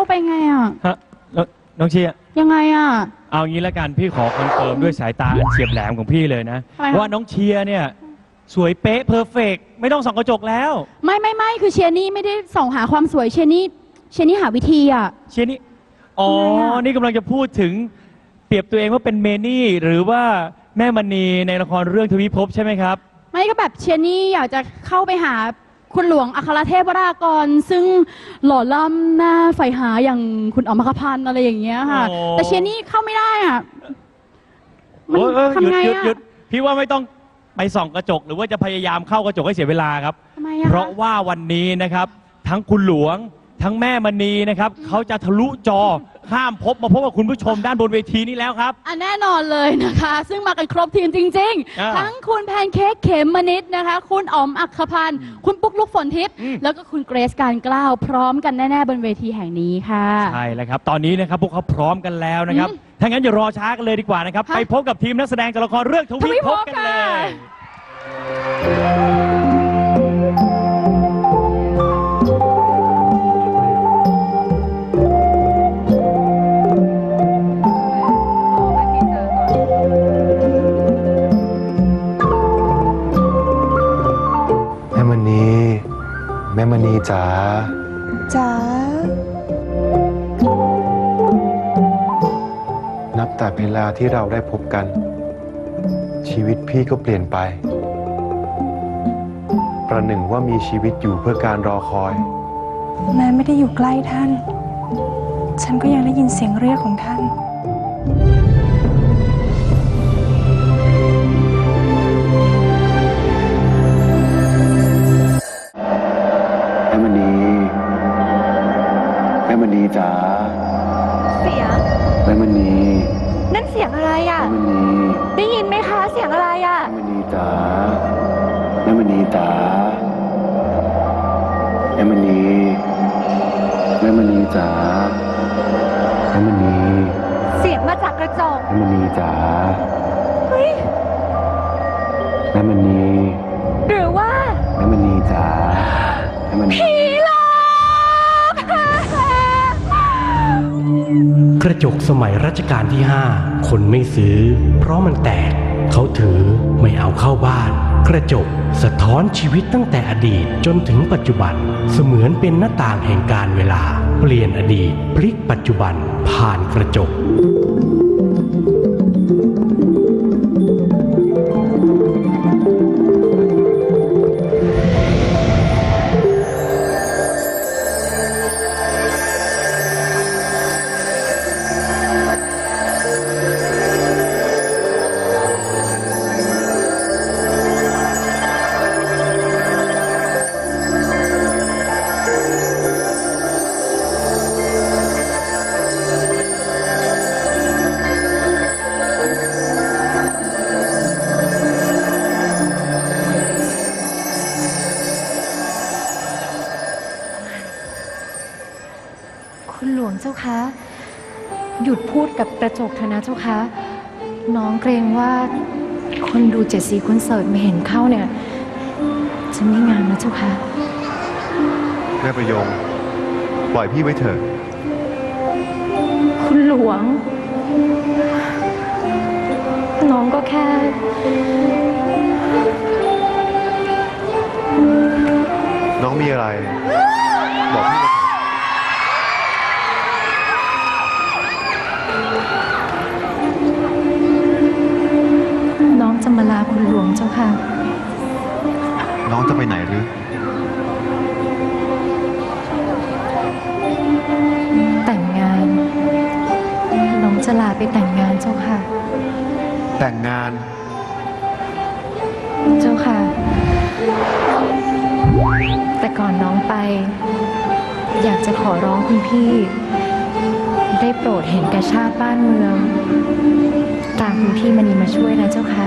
าไปไงอะ ฮะน้องน้องเชียร์ยังไงอะ เอางี้ละกันพี่ขอคอนเฟิร์มด้วยสายตาอันเฉียบแหลมของพี่เลยนะทำไมครับว่าน้องเชียร์เนี่ย สวยเป๊ะเพอร์เฟกไม่ต้องส่องกระจกแล้ว ไม่ไม่ไม่คือเชียร์นี่ไม่ได้ส่องหาความสวยเชียร์นี่เชียร์นี่หาวิธีอะ เชียร์นี่ อ๋อ ทำไมอะ นี่กำลังจะพูดถึงเปรียบตัวเองว่าเป็นเมนี่ หรือว่าแม่มณีในละครเรื่องทวิภพใช่ไหมครับ ไม่ก็แบบเชียร์นี่อยากจะเข้าไปหา คุณหลวงอัครเทพวรากร ซึ่งหล่อล่ำหน้าใฝ่หาอย่างคุณอ๋อมอัครพันธ์อะไรอย่างเงี้ยค่ะ โอ้ แต่เชียร์นี่เข้าไม่ได้อะ มันโอ้ยเออหยุทำดไงหยุดอะหยุดพี่ว่าไม่ต้องไปส่องกระจก หรือว่าจะพยายามเข้ากระจกให้เสียเวลาครับ ทำไมอะเพราะว่าวันนี้นะครับ ทั้งคุณหลวง ทั้งแม่มณีนะครับเขาจะทะลุจอข้ามภพบมาพบกับคุณผู้ชมด้านบนเวทีนี้แล้วครับอะแน่นอนเลยนะคะ ซึ่งมากันครบทีมจริง อ่าๆ ทั้งคุณแพนเค้กเขมมนิดนะคะ คุณอ๋อมอัครพันธ์คุณปุ๊กลุกฝนทิพย์อืมแล้วก็คุณเกรซการกล้าวพร้อมกันแน่ ๆ บนเวทีแห่งนี้ค่ะ ใช่แล้วครับ ตอนนี้นะครับพวกเขาพร้อมกันแล้วนะครับอืมถ้างั้นอย่ารอช้ากันเลยดีกว่านะครับ ค่ะไปพบกับทีมนักแสดงจากละครเรื่องททวิวิภภพพกันค่ะเลย จ๋าจ๋านับแต่เวลาที่เราได้พบกัน ชีวิตพี่ก็เปลี่ยนไป ประหนึ่งว่ามีชีวิตอยู่เพื่อการรอคอย แม้ไม่ได้อยู่ใกล้ท่าน ฉันก็ยังได้ยินเสียงเรียกของท่าน ม่มณีจ๋าเสียง แม่มณีนั่นเสียงอะไรอะ แม่มณีได้ยินไหมคะ เสียงอะไรอะ แม่มณีจ๋าแม่มณีจ๋าแม่มณีแม่มณีจ๋าแม่มณีเสียงมาจากกระจกแม่มณีจ๋าเฮ้ยแม่มณีหรือว่า แม่มณี กสมัยรัชกาลที่ 5 คนไม่ซื้อ เพราะมันแตก เขาถือไม่เอาเข้าบ้าน กระจกสะท้อนชีวิตตั้งแต่อดีตจนถึงปัจจุบัน เสมือนเป็นหน้าต่างแห่งการเวลา เปลี่ยนอดีตพลิกปัจจุบันผ่านกระจก กับกระจกเถอะนะเจ้าคะน้องเกรงว่าคนดูเจ็ดสีคอนเสิร์ตไม่เห็นเข้าเนี่ย จะไม่งามนะเจ้าคะแม่ประยง ปล่อยพี่ไว้เถอะ คุณหลวง น้องก็แค่ น้องมีอะไร บอกพี่ มาลาคุณหลวงเจ้าค่ะ น้องจะไปไหนหรือแต่งงาน น้องจะลาไปแต่งงานเจ้าค่ะ แต่งงาน เจ้าค่ะ แต่ก่อนน้องไป อยากจะขอร้องคุณพี่ ได้โปรดเห็นแก่ชาติบ้านเมือง ตามคุณพี่มณีมาช่วยนะเจ้าค่ะ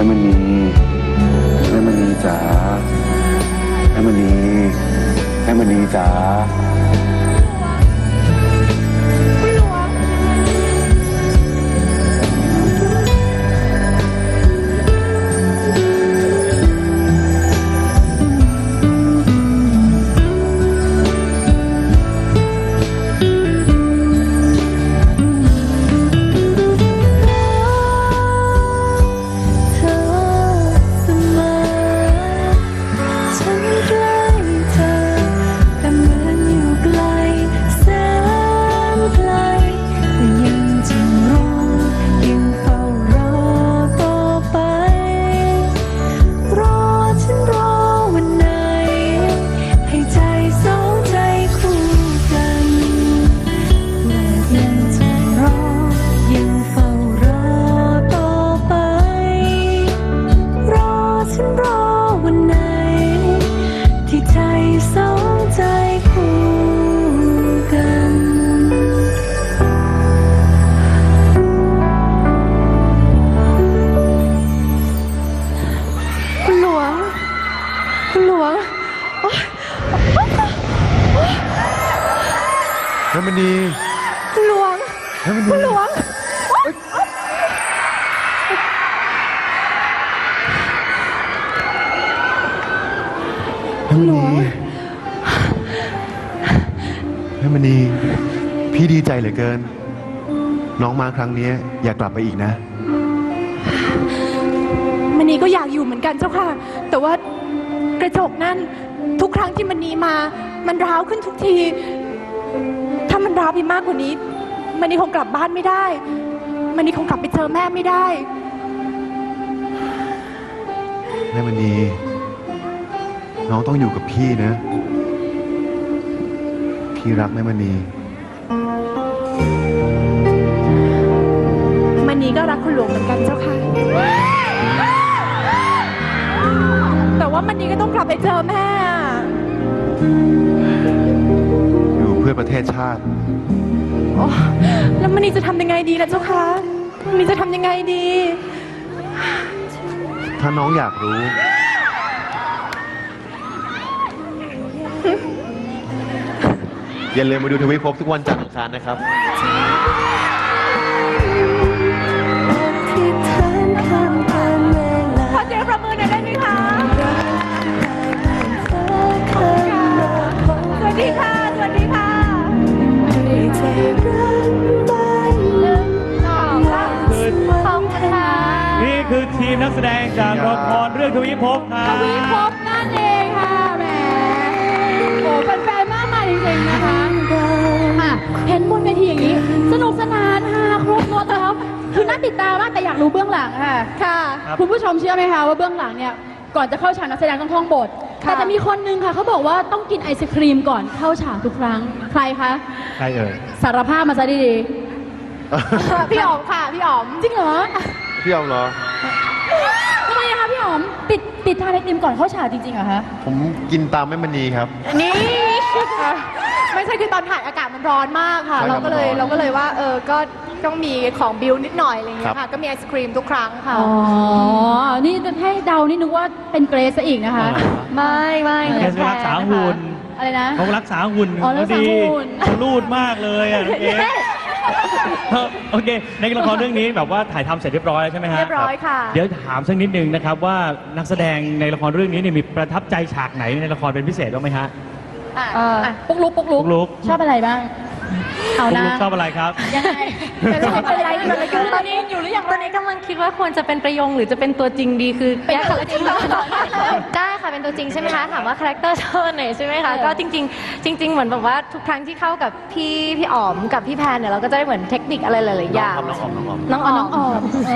ม่มณีแม่มณีจ๋าแม่มณีแม่มณีจ๋า คุณหลวงแม่มณีคุณหลวงแม่มณีคุณหลวงแม่มณีแม่มณีพี่ดีใจเหลือเกิน น้องมาครั้งนี้อยากกลับไปอีกนะ มณีก็อยากอยู่เหมือนกันเจ้าค่ะ แต่ว่า กระจกนั่นทุกครั้งที่มณีมา มันร้าวขึ้นทุกที ถ้ามันร้าวไปมากกว่านี้มณีคงกลับบ้านไม่ได้มณีคงกลับไปเจอแม่ไม่ได้ แม่มณีน้องต้องอยู่กับพี่นะ พี่รักแม่มณี ศชาติ โอ้แล้วมณีจะทำยังไงดีล่ะเจ้าคะมณีจะทำยังไงดี ถ้าน้องอยากรู้ อย่าลืมมาดูทวิภพทุกวันจันทร์อังคารนะครับที่ ทีมนักแสดงจากละครเรื่องทวีภพครัทบวีภพนั่นเองค่ะแหมโอ้แฟนๆมากมายจริงๆนะคะอะเห็นบนเวทีอย่างนี้ สนุกสนานฮาครบรถแล้วคือน่าติดตามมากแต่อยากรู้เบื้องหลังค่ะ ค่ะ ครับ คุณผู้ชมเชื่อไหมคะว่าเบื้องหลังเนี่ย ก่อนจะเข้าฉากนักแสดงต้องท่องบท ค่ะ แต่จะมีคนนึงค่ะเขาบอกว่าต้องกินไอศครีมก่อนเข้าฉากทุกครั้ง ใครคะ ใครเอ่ย สารภาพมาซะดีพี่อ๋อมค่ะ พี่อ๋อม ๆ จริงเหรอ พี่ยอมเหรอ ติดติดทานไอติมก่อนเข้าฉากจริงๆเหรอคะผมกินตามแม่มณีครับ นี่ ไม่ใช่คือตอนถ่ายอากาศมันร้อนมากค่ะ ใช่เราก็เลยครับมันร้อนเราก็เลยว่าเออก็ต้องมีของบิวนิดหน่อยอะไรอย่างเงี้ครัยบค่ะก็มีไอศครีมทุกครั้งค่ะ อ๋อ นี่ให้เดานี่นึกว่าเป็นเกรซซะอีกนะคะไม่ไม่แค่รักษาหุ่นอะไรนะ เขารักษาหุ่นอ๋อรัเขากษาดีหุ่น เขารูดมากเลยอะน้องเอ๊ะ โอเคในละครเรื่องนี้แบบว่าถ่ายทำเสร็จเรียบร้อยแล้วใช่ไหมฮะเรียบร้อยค่ะ เดี๋ยวถามสักนิดนึงนะครับว่านักแสดงในละครเรื่องนี้เนี่ยมีประทับใจฉากไหนในละครเป็นพิเศษบ้างไหมฮะ อะเอ่ออะปุ๊กลุกปุ๊กลุกปุ๊กลุก ชอบอะไรบ้าง เอาคุณนะลูกชอบอะไรครับ ยังไงเป็นอะไรเป็นอะไรกันตอนนี้อยู่หรือยังตอนนี้กำลังคิดว่าควรจะเป็นประโยงหรือจะเป็นตัวจริงดีคือเป็นตัวจริงเหรอได้ค่ะเป็นตัวจริงใช่ไหมคะถามว่าคาแรคเตอร์ชอบไหนใช่ไหมคะเออก็จริง ๆ จริง ๆ เหมือนแบบว่าทุกครั้งที่เข้ากับพี่พี่อ๋อมกับพี่แพนเนี่ยเราก็จะได้เหมือนเทคนิคอะไรหลายๆอย่างน้องออมน้องออมน้องอ๋อ๋ออ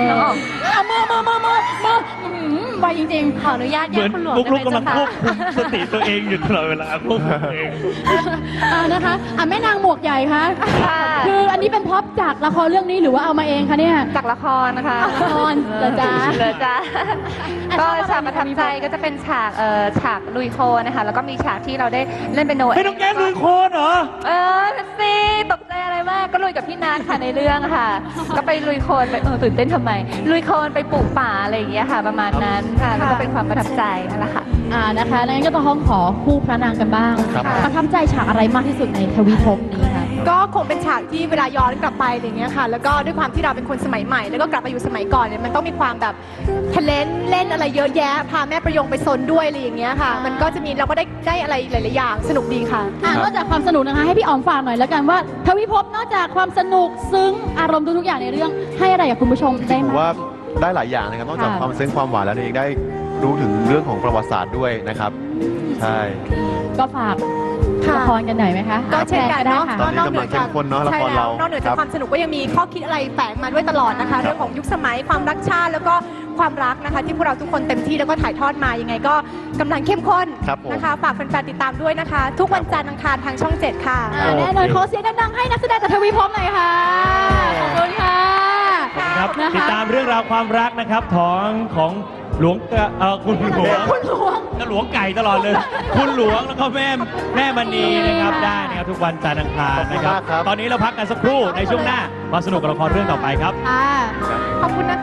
น้องออมน้องอ๋อมเอามือมือมือมือมืออื้อหือ ไวจริงขออนุญาตเหแยมืกอนคุณหลวงลูกได้ลูกไหมกำลังเจ้าควค่ะบคุมสติตัวเองอยู่ตลอดเวลาควบคุมตัวเองๆอ่านะคะอะแม่นางหมวกใหญ่คะค่ะคืออันนี้เป็นพ็อปจากละครเรื่องนี้หรือว่าเอามาเองคะเนี่ย จากละครนะคะละครเหรอจ๊ะ เหรอจ๊ะอะก็ชอบอะไรฉากประทับใจก็จะเป็นฉากเอ่อฉากลุยโคลนนะคะ แล้วก็มีฉากที่เราได้เล่นเป็นโนไม่ต้องแก้ลุยโคนเหรอ เออสิตก ใจอะไรมากก็ลุยกับพี่นัทค่ะในเรื่องค่ะ ก็ไปลุยโคลนไปเออตื่นเต้นทำไม ลุยโคลนไปปลูกป่าอะไรอย่างเงี้ยค่ะ ประมาณนั้นค่ะแล้วก็เป็นความประทับใจนั่นแหละค่ะ อ่านะคะนั้นก็ต้องขอคู่พระนางกันบ้าง ครับ ประทับใจฉากอะไรมากที่สุดในทวีภพนี้คะ ก็คงเป็นฉากที่เวลาย้อนกลับไปอะไรเงี้ยค่ะ แล้วก็ด้วยความที่เราเป็นคนสมัยใหม่ แล้วก็กลับมาอยู่สมัยก่อนเนี่ยมันต้องมีความแบบทะเลนเล่นอะไรเยอะแยะ พาแม่ประยงไปซนด้วยอะไรอย่างเงี้ยค่ะ มันก็จะมีเราก็ได้ได้อะไรหลายๆอย่างสนุกดีค่ะ อ่านอกจากความสนุกนะคะ ให้พี่อ๋อมฝากหน่อยแล้วกันว่าทวิภพนอกจากความสนุกซึ้งอารมณ์ทุกๆอย่างในเรื่องให้อะไรกับคุณผู้ชมได้ผมไหมว่าได้หลายอย่างนะครับนอกจากค่ะ ความซึ้งความหวานแล้วเนี่ยยังได้รู้ถึงเรื่องของประวัติศาสตร์ด้วยนะครับ ใช่ ก็ฝาก ค่ะละครกันหน่อยไหมคะก็เช่นกันเนาะได้ตอค่ะนนี้กำลังเข้มข้นเนอะละใช่ครแล้วเรานอกเหนือคจารักบ ความสนุกก็ยังมีข้อคิดอะไรแฝงมาด้วยตลอดนะคะ เรื่องของยุคสมัยความรักชาติแล้วก็ความรักนะคะ ที่พวกเราทุกคนเต็มที่แล้วก็ถ่ายทอดมายังไงก็กำลังเข้มข้นครับผม นะคะฝากแฟนๆติดตามด้วยนะคะ ทุกวันจันทร์อังคารทางช่อง7ค่ะ อ่าแน่นอนขอเสียงดังๆให้นักแสดงจากทวีภพหน่อยค่ะ ขอบคุณค่ะ ครับนะคะ ติดตามเรื่องราวความรักนะครับของของ หลวงเอ่อเอ่อคุณหลวงคุณหลวงจะหลวงไก่ตลอดเลย คุณหลวงแล้วก็แม่แม่มณีนะครับได้นะครับทุกวันจันทร์อังคารนะครับขอบคุณมากครับตอนนี้เราพักกันสักครู่ในช่วงหน้ามาสนุกกับละครเรื่องต่อไปครับค่ะขอบคุณนะคะ